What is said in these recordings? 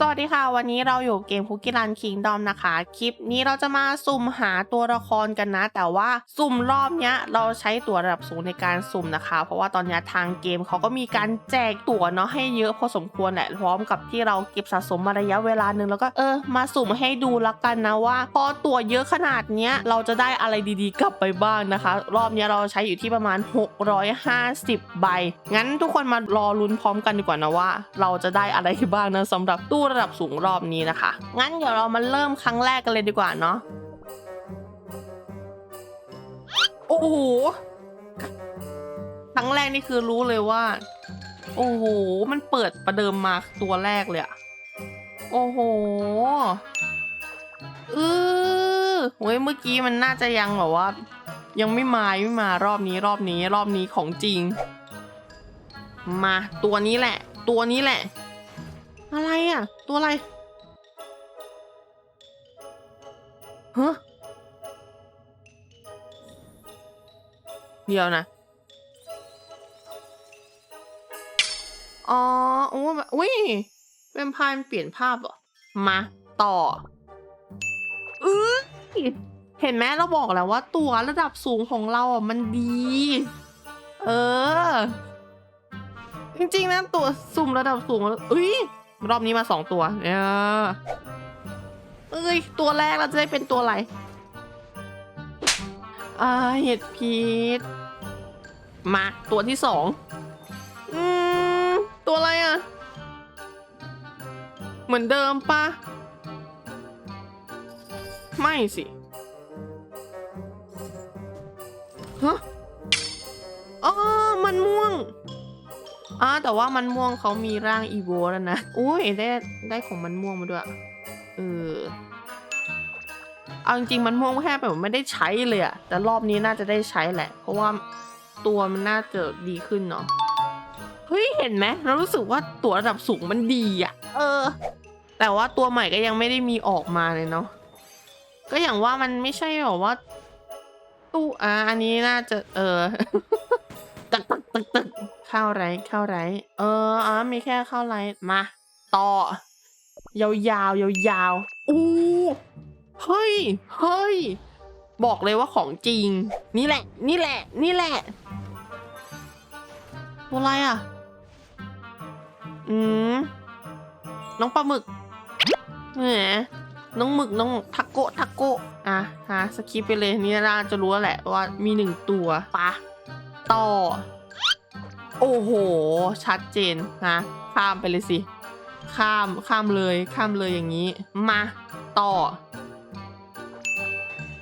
สวัสดีค่ะ วันนี้เราอยู่เกมคุกกี้รันคิงดอมนะคะ คลิปนี้เราจะมาสุ่มหาตัวละครกันนะ แต่ว่าสุ่มรอบเนี้ยเราใช้ตัวระดับสูงในการสุ่มนะคะ เพราะว่าตอนนี้ทางเกมเขาก็มีการแจกตั๋วเนาะให้เยอะพอสมควรแหละพร้อมกับที่เราเก็บสะสมมาระยะเวลาหนึ่งแล้วก็เออมาสุ่มให้ดูละกันนะว่า พอตั๋วเยอะขนาดเนี้ยเราจะได้อะไรดีๆ กลับไปบ้างนะคะ รอบเนี้ยเราใช้อยู่ที่ประมาณ 650 ใบงั้นทุกคนมารอลุ้นพร้อมกันดีกว่านะว่า เราจะได้อะไรบ้างนะสำหรับตู้ระดับสูงรอบนี้นะคะ งั้นเดี๋ยวเรามาเริ่มครั้งแรกกันเลยดีกว่าเนาะ โอ้โห ครั้งแรกนี่คือรู้เลยว่า โอ้โห มันเปิดประเดิมมาตัวแรกเลยอะโอ้โหเออโอ้ยเมื่อกี้มันน่าจะยังแบบว่า ยังไม่มาไม่มารอบนี้รอบนี้รอบนี้ของจริง มาตัวนี้แหละ ตัวนี้แหละ อะไรอะ ตัวอะไรฮะเดี๋ยวนะ อ๋อโอ้แบบอุ้ยแวมไพร์มันเปลี่ยนภาพเหรอ มาต่อเอ้ยเห็นไหมเราบอกแล้วว่าตัวระดับสูงของเราอะมันดี เออ จริงๆนะตัวสุ่มระดับสูงแล้วเอ้ย รอบนี้มาสองตัวเนี่ยเอ้ย ตัวแรกเราจะได้เป็นตัวอะไรอ่าเห็ดพีชมาตัวที่สองอืมตัวอะไรอะ เหมือนเดิมปะไม่สิ ฮะ อ่าแต่ว่ามันม่วงเขามีร่างอีโวแล้วนะอุ้ยได้ได้ของมันม่วงมาด้วย เออ เอาจริงๆมันม่วงแค่แบบไม่ได้ใช้เลยอะแต่รอบนี้น่าจะได้ใช้แหละ เพราะว่าตัวมันน่าจะดีขึ้นเนาะ เฮ้ยเห็นไหมเรารู้สึกว่าตัวระดับสูงมันดีอะเออ แต่ว่าตัวใหม่ก็ยังไม่ได้มีออกมาเลยเนาะ ก็อย่างว่ามันไม่ใช่แบบว่าตู้อ่าอันนี้น่าจะเออ ตึกตึกตึกตึกเข้าไรเข้าไร เอออ่ามีแค่เข้าไรมา ต่อ ยาวยาวยาวอู้เฮ้ยเฮ้ยบอกเลยว่าของจริง นี่แหละ นี่แหละ นี่แหละตัวอะไรอะ อืมน้องปลาหมึกแหมน้องหมึกน้องทักโกทักโกอะฮะสคิปไปเลยนี่น่าจะรู้แล้วแหละว่ามีหนึ่งตัวปะ ต่อ โอ้โห ชัดเจนนะข้ามไปเลยสิ ข้ามข้ามเลยข้ามเลยอย่างนี้ มาต่อ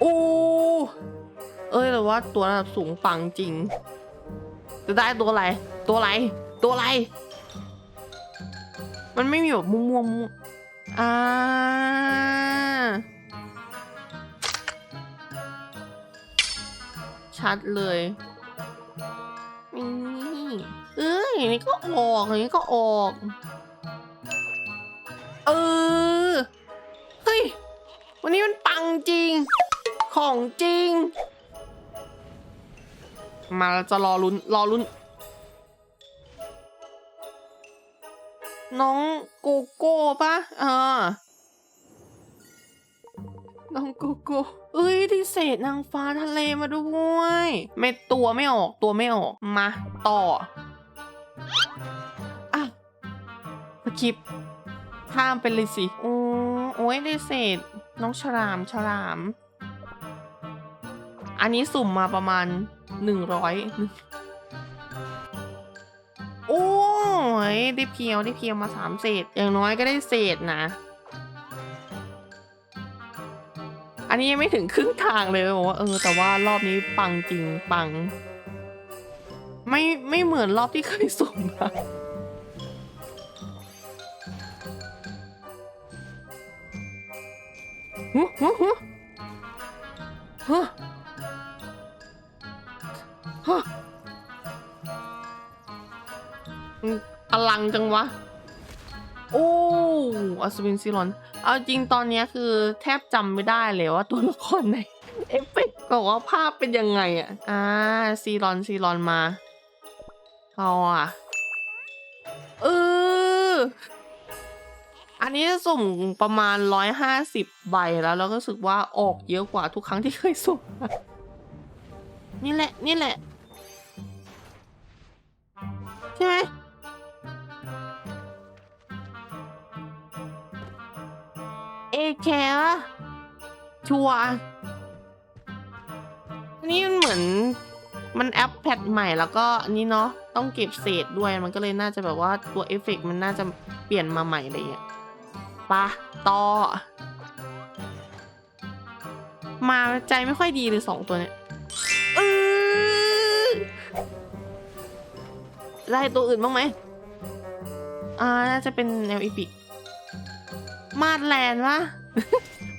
โอ้เอ้ยแต่ว่าตัวระดับสูงปังจริง จะได้ตัวอะไร ตัวอะไร ตัวอะไร มันไม่มีแบบมุมมุมๆอ่าชัดเลย อย่างนี้ก็ออกอย่างนี้ก็ออก เออ เฮ้ย วันนี้มันปังจริง ของจริง มาเราจะรอลุ้นรอลุ้น น้องโกโก้ปะเออน้องโกโก้เอ้ยดิเศษนางฟ้าทะเลมาด้วย ไม่ตัวไม่ออกตัวไม่ออก มา ต่อ คริปข้ามไปเลยสิ โอ้โอ้ยดิเศษ น้องฉลามฉลาม อันนี้สุ่มมาประมาณหนึ่งร้อยโอ้ยได้เพียวได้เพียวมาสามเศษ อย่างน้อยก็ได้เศษนะ อันนี้ยังไม่ถึงครึ่งทางเลยบอกว่าเออ แต่ว่ารอบนี้ปังจริงปัง ไม่ไม่เหมือนรอบที่เคยสุ่มมา ฮึฮึฮึฮึฮึมันอลังจังวะ โอ้อัศวินซีรอน เอาจริงตอนนี้คือแทบจำไม่ได้เลยว่าตัวละครไหนเอฟเฟกต์บอกว่าภาพเป็นยังไงอะ อ่า ซีรอน ซีรอนมาเอาอะ เออ อันนี้สุ่มประมาณร้อยห้าสิบใบแล้วแล้วก็รู้สึกว่าออกเยอะกว่าทุกครั้งที่เคยสุ่ม นี่แหละ นี่แหละ ใช่ไหมเอแคร์ชัวอันนี้มันเหมือนมันแอปแพดใหม่แล้วก็อันนี้เนาะต้องเก็บเศษด้วยมันก็เลยน่าจะแบบว่าตัวเอฟเฟกต์มันน่าจะเปลี่ยนมาใหม่อะไรเงี้ย ปะต่อ มาใจไม่ค่อยดีเลยสองตัวเนี้ยเออได้ตัวอื่นบ้างไหมอ่า น่าจะเป็นแนวอีพิก มาดแลนด์วะ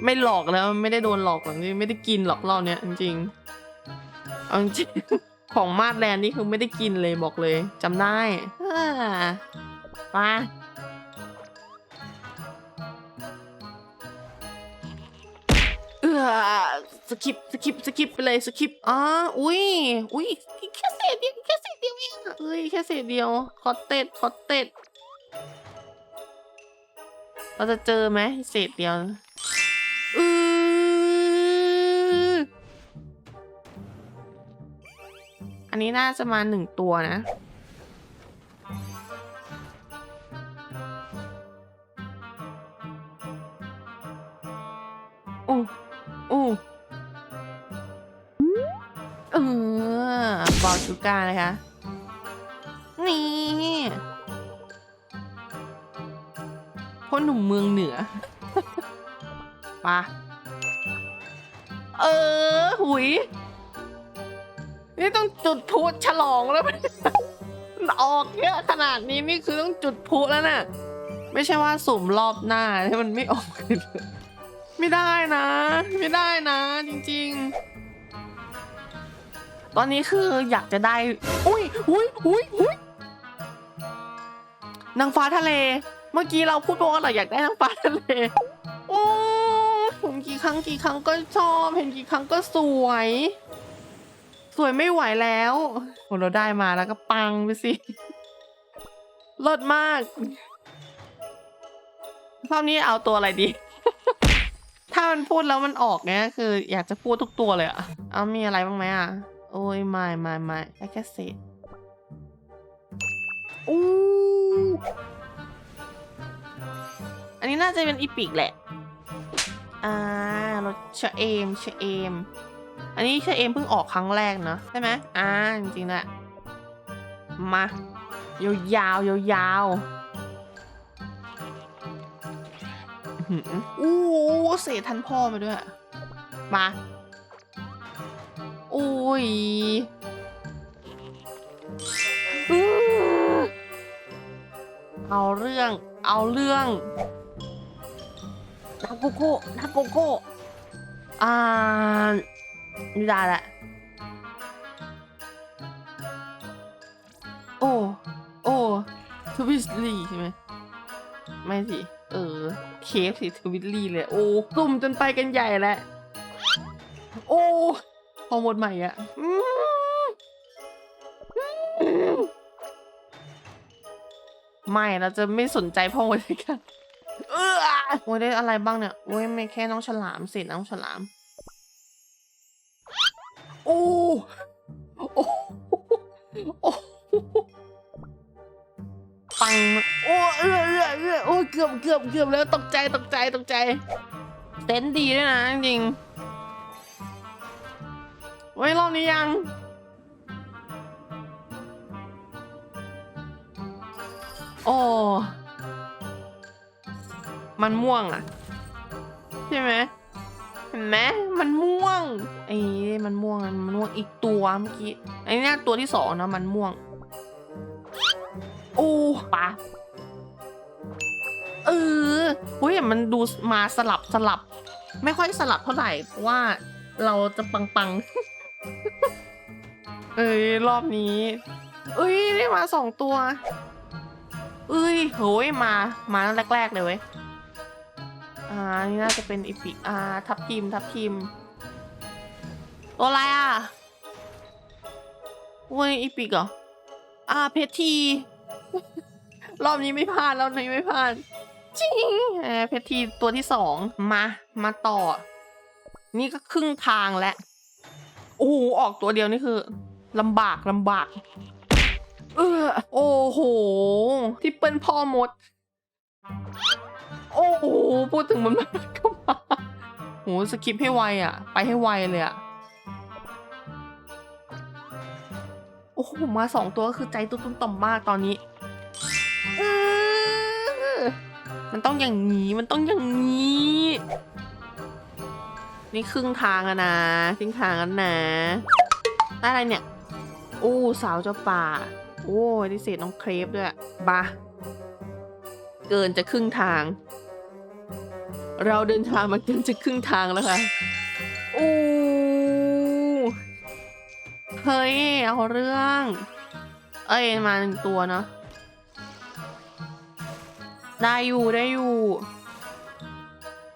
ไม่หลอกแล้วไม่ได้โดนหลอกหรอกนี่ไม่ได้กินหรอกรอบเนี้ยจริงๆเอาจริงๆของมาดแลนด์นี่คือไม่ได้กินเลยบอกเลยจำได้อ่า สกิปสกิปสกิปไปเลยสกิปอ๋ออุ้ยอุ้ยแค่เศษเดียวแค่เศษเดียวเองเอ้ยแค่เศษเดียวคอตเต็ดคอตเต็ดเราจะเจอไหมเศษเดียวอืออันนี้น่าจะมาหนึ่งตัวนะ ชูการนะคะ นี่พ่อหนุ่มเมืองเหนือปะเออ หุย นี่ต้องจุดพลุฉลองแล้วมันออกเยอะขนาดนี้นี่คือต้องจุดพลุแล้วน่ะ ไม่ใช่ว่าสุ่มรอบหน้าให้มันไม่ออกเลยไม่ได้นะ ไม่ได้นะ จริง ๆ ตอนนี้คืออยากจะได้ อุ้ยอุ้ยอุ้ยอุ้ยนางฟ้าทะเล เมื่อกี้เราพูดว่าเราอยากได้นางฟ้าทะเล โอ้ผมกี่ครั้งกี่ครั้งก็ชอบ เห็นกี่ครั้งก็สวย สวยไม่ไหวแล้วโหเราได้มาแล้วก็ปังไปสิลดมากรอบนี้เอาตัวอะไรดี ถ้ามันพูดแล้วมันออกเนี้ยคือ อยากจะพูดทุกตัวเลยอะเอามีอะไรบ้างไหมอะ โอ้ยไม่ไม่ไม่แค่แค่เศษอู้อันนี้น่าจะเป็นอีปิกแหละ อ่ารถเชะเอมเชะเอม อันนี้เชะเอมเพิ่งออกครั้งแรกเนอะใช่ไหมอ่าจริงๆแหละมายาวยาวยาวๆอื้อหืออู้เศษทันพ่อมาด้วย มา อุ้ยอื้อเอาเรื่อง เอาเรื่องนาโกโก้นาโกโก้อ่าไม่ได้ละโอ้ โอ้ทวิสลี่ใช่ไหมไม่สิ เออ เคฟสิทวิสลี่เลย โอ้ตุ่มจนไปกันใหญ่แล้วโอ้ฮ อร์โมนใหม่อะอืมอืมไม่เราจะไม่สนใจพ่อมดเลยกันเออโอ้ยได้อะไรบ้างเนี่ยโอ้ยไม่แค่น้องฉลามสิน้องฉลาม โอ้โอ้โอ้ปังมากโอ้เออเออเออโอ้ยเกือบเกือบเกือบแล้วตกใจตกใจตกใจเต้นดีด้วยนะจริงๆ เว้ยรอบนี้ยัง โอ้ มันม่วงอะใช่ไหมเห็นไหมมันม่วงไอ้มันม่วงมันม่วงอีกตัวเมื่อกี้ไอ้เนี่ยตัวที่สองนะมันม่วงโอ้ปะเออเฮ้ยมันดูมาสลับสลับ ไม่ค่อยสลับเท่าไหร่เพราะว่าเราจะปังปังๆ เอ้ยรอบนี้ เอ้ยได้มาสองตัว เอ้ยโหยมา มาตั้งแรกๆเลยเว้ย อ่า นี่น่าจะเป็นอีพิกอ่า ทับทีมทับทีมตัวอะไรอะเว้ยอีพิกเหรอ อ่า เพชรที รอบนี้ไม่พลาดรอบนี้ไม่พลาดจริงเอเพชรทีตัวที่สองมา มาต่อ นี่ก็ครึ่งทางแล้ว อ้โหออกตัวเดียวนี่คือลำบากลำบากเออโอ้โหที่เปิ้ลพ่อมด โอ้โหพูดถึงมันมันก็มาโหสกิปให้ไวอะ ไปให้ไวเลยอะโอ้โหมาสองตัวก็คือใจตุ้มๆต่อมมากตอนนี้มันต้องอย่างนี้มันต้องอย่างนี้ นี่ครึ่งทางนะครึ่งทางแล้วนะ ได้อะไรเนี่ยโอ้สาวเจ้าป่า โอ้ดิเศษน้องเครปด้วยบาเกินจะครึ่งทาง เราเดินทางมาเกินจะครึ่งทางแล้วค่ะโอ้เฮ้ยเอาเรื่อง เอ้ยมาหนึ่งตัวเนาะ ได้อยู่ได้อยู่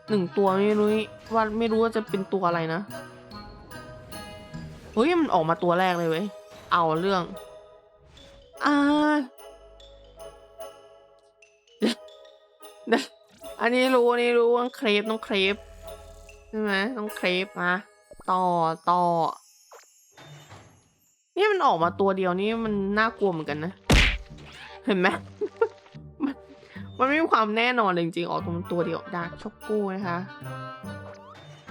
หนึ่งตัวไม่รู้ ว่าไม่รู้ว่าจะเป็นตัวอะไรนะเฮ้ยมันออกมาตัวแรกเลยเว้ยเอาเรื่องอ่าอันนี้รู้อันนี้รู้ว่าเครปต้องเครปใช่ไหมต้องเครปมาต่อต่อนี่มันออกมาตัวเดียวนี่มันน่ากลัวเหมือนกันนะ เห็นไหมมันไม่มีความแน่นอนเลยจริงๆออกตรงตัวเดียวดาร์กช็อกโก้นะคะ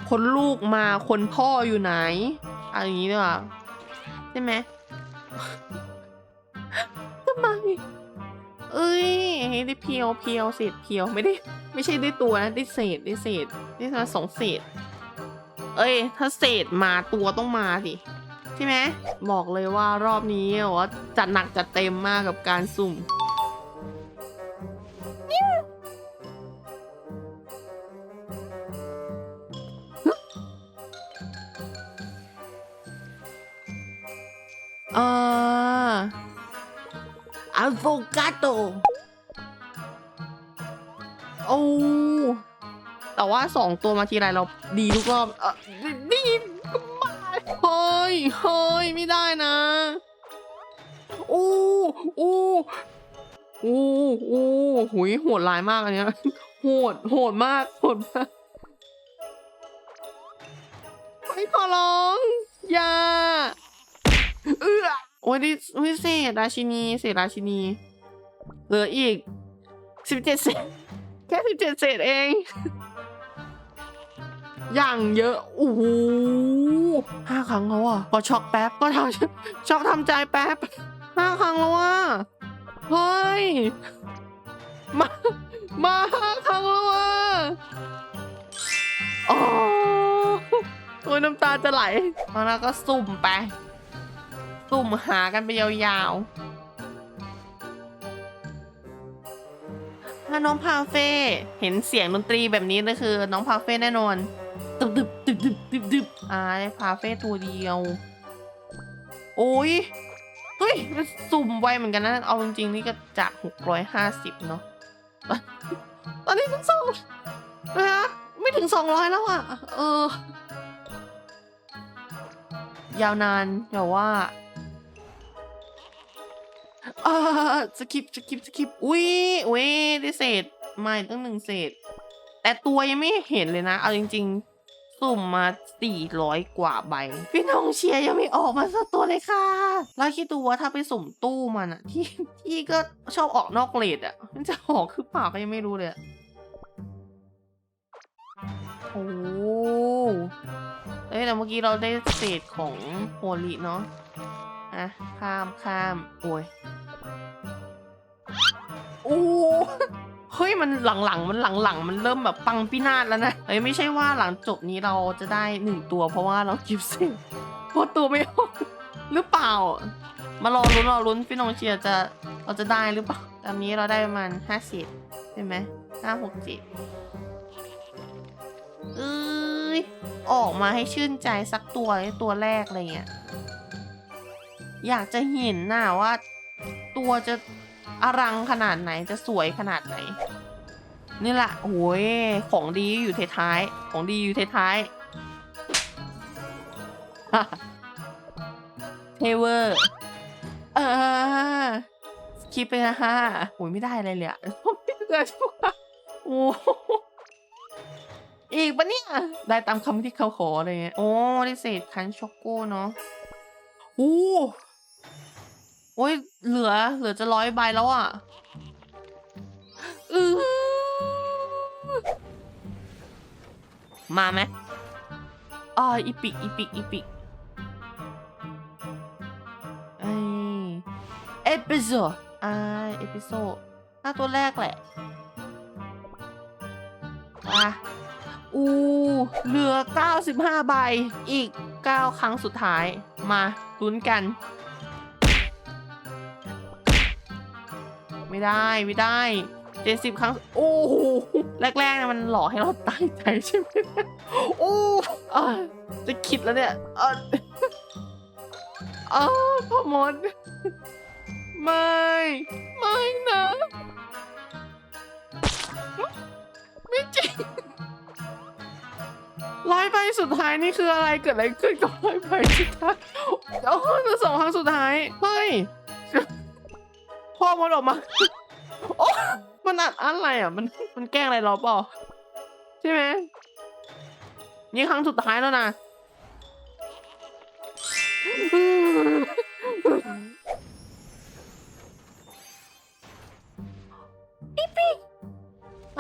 คนลูกมาคนพ่ออยู่ไหนอะไรอย่างนี้ด้วยว่ะใช่ไหมทำไมเอ้ยได้เพียวเพียวเศษเพียวไม่ได้ ไม่ใช่ได้ตัวนะได้เศษได้เศษได้มาสองเศษ เอ้ย ถ้าเศษมาตัวต้องมาสิใช่ไหมบอกเลยว่ารอบนี้ว่าจัดหนักจัดเต็มมากกับการสุ่ม เอ่ออะโวคาโดโอ้แต่ว่าสองตัวมาทีไรเราดีทุกรอบเออดีดีก็มาเฮ้ยเฮ้ยไม่ได้นะโอ้โอ้โอ้โอ้หุยโหดร้ายมากอันเนี้ยโหดโหดมากโหดมากไม่ขอร้อง อย่า เออโอ้ยดิวิเศษราชินีเศษราชินี เหลืออีกสิบเจ็ดเศษแค่สิบเจ็ดเศษเอง อย่างเยอะโอ้โหห้าครั้งแล้วอะพอช็อกแป๊บก็ทำช็อกทำใจแป๊บห้าครั้งแล้วอะเฮ้ยมามาห้าครั้งแล้วอะโอ้ยน้ำตาจะไหลแล้วก็สุ่มไป สุ่มหากันไปยาวๆ ถ้าน้องพาเฟ่เห็นเสียงดนตรีแบบนี้ก็คือ น้องพาเฟ่แน่นอนตึบดึบตึบดึบตึบดึบอ่าได้พาเฟ่ตัวเดียว โอ้ยเฮ้ยมันสุ่มไวเหมือนกันนะ เอาจริงๆนี่ก็จากหกร้อยห้าสิบเนาะตอนนี้เพิ่งสองนะคะไม่ถึงสองร้อยแล้วอะ เออ ยาวนานอย่ว่า เออสกิปสกิปสกิปอุ้ยอุ้ยได้เศษไม่ตั้งหนึ่งเศษ แต่ตัวยังไม่เห็นเลยนะ เอาจริง ๆ สุ่มมาสี่ร้อยกว่าใบ พี่น้องเชียร์ยังไม่ออกมาสักตัวเลยค่ะ แล้วคิดดูว่าถ้าไปสุ่มตู้มันอะที่ที่ก็ชอบออกนอกเลทอะมันจะออกคือเปล่าก็ยังไม่รู้เลยอะโอ้เอ้ยแต่เมื่อกี้เราได้เศษของโฮลิเนาะอะข้ามข้ามโอ้ย โอ้เฮ้ยมันหลังๆมันหลังๆ มันเริ่มแบบปังพินาศแล้วนะเฮ้ยไม่ใช่ว่าหลังจบนี้เราจะได้หนึ่งตัว เพราะว่าเรากิฟเซ็เพราะตัวไม่ออกหรือเปล่า มารอลุ้นรอลุ้นพี่น้องเชียร์จะเราจะได้หรือเปล่าตอนนี้เราได้ประมาณห้าสิบใช่ไหมห้าหกเจ็ดเอ้ยออกมาให้ชื่นใจสักตัวตัวแรกอะไรเงี้ยอยากจะเห็นน่ะว่า ตัวจะ อลังขนาดไหนจะสวยขนาดไหน นี่แหละโอ้ยของดีอยู่ท้ายๆของดีอยู่ท้ายๆเทเวอร์เออคิดไปนะฮะโอ้ยไม่ได้อะไรเลยอะไม่เหลือชัวร์โอ้โหอีกปะเนี่ย ได้ตามคำที่เขาขออะไรเงี้ยโอ้ด้เศษคันช็อกโก้เนาะ โอ้ โอ้ยเหลือ เหลือจะร้อยใบแล้วอะอือมาไหมอ่าอีปิกอีปิกอีปิกไอเอพิโซดอ่าเอพิโซดถ้าตัวแรกแหละอะอูเหลือ 95 ใบ อีก 9 ครั้งสุดท้าย มาลุ้นกัน ไม่ได้ไม่ได้70ครั้ง โอ้โหแรกๆนะมันหลอกให้เราตั้งใจใช่ไหมโอ้อะจะคิดแล้วเนี่ยเออเออพ่อมดไม่ ไม่นะ ไม่จริงร้อยใบสุดท้ายนี่คืออะไรเกิดอะไรขึ้นกับร้อยใบสุดท้ายโอ้โหเหลือสองครั้งสุดท้ายเฮ้ย พ่อมันออกมาโอ้มันอัดอะไรอะ มันมันแกล้งอะไรเราเปล่าใช่ไหมนี่ครั้งสุดท้ายแล้วนะ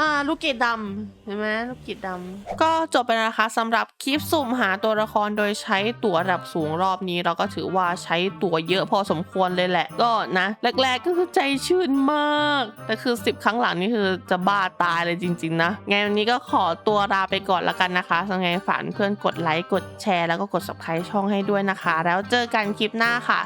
อ่าลูกเกดดำเห็นไหมลูกเกดดำก็จบไปแล้วนะคะสำหรับคลิปสุ่มหาตัวละครโดยใช้ตั๋วระดับสูงรอบนี้ เราก็ถือว่าใช้ตั๋วเยอะพอสมควรเลยแหละ ก็นะแรกๆก็คือใจชื่นมาก แต่คือ 10 ครั้งหลังนี่คือจะบ้าตายเลยจริง ๆ นะไงวันนี้ก็ขอตัวลาไปก่อนละกันนะคะยังไงฝากเพื่อนกดไลค์กดแชร์แล้วก็กด subscribe ช่องให้ด้วยนะคะ แล้วเจอกันคลิปหน้าค่ะ